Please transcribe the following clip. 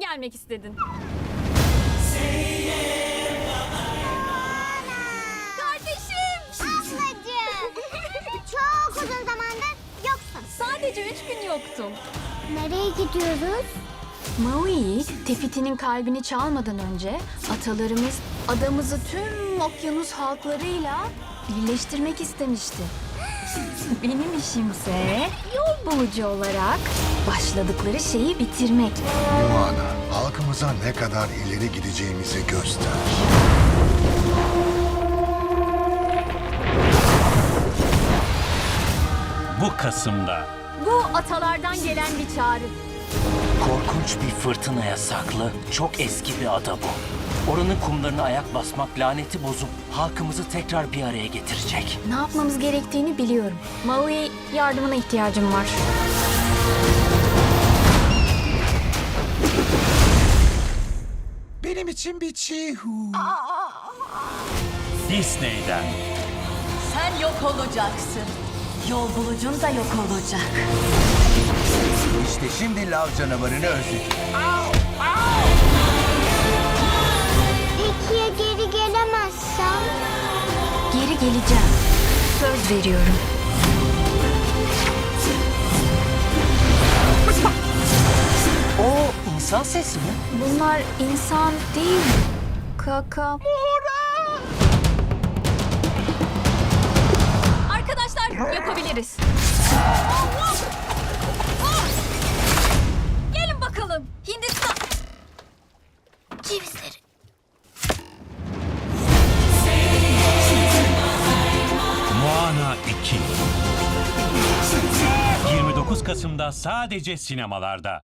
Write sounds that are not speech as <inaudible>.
gelmek istedin? Kardeşim! Ablacığım. <laughs> Çok uzun zamandır yoksun. Sadece üç gün yoktum. Nereye gidiyoruz? Maui, Tefiti'nin kalbini çalmadan önce atalarımız adamızı tüm okyanus halklarıyla birleştirmek istemişti. Benim işimse yol bulucu olarak başladıkları şeyi bitirmek. Moana, halkımıza ne kadar ileri gideceğimizi göster. Bu Kasım'da Bu atalardan gelen bir çağrı. Korkunç bir fırtınaya saklı, çok eski bir ada bu. Oranın kumlarına ayak basmak laneti bozup halkımızı tekrar bir araya getirecek. Ne yapmamız gerektiğini biliyorum. Maui, yardımına ihtiyacım var. Benim için bir çiğhu. Disney'den Sen yok olacaksın. Yol bulucun da yok olacak. İşte şimdi lav canavarını özledim. Peki geleceğim. Söz veriyorum. O insan sesi mi? Bunlar insan değil. Kaka. Arkadaşlar yapabiliriz. Gelin bakalım. Hindistan. 2 29 Kasım'da sadece sinemalarda.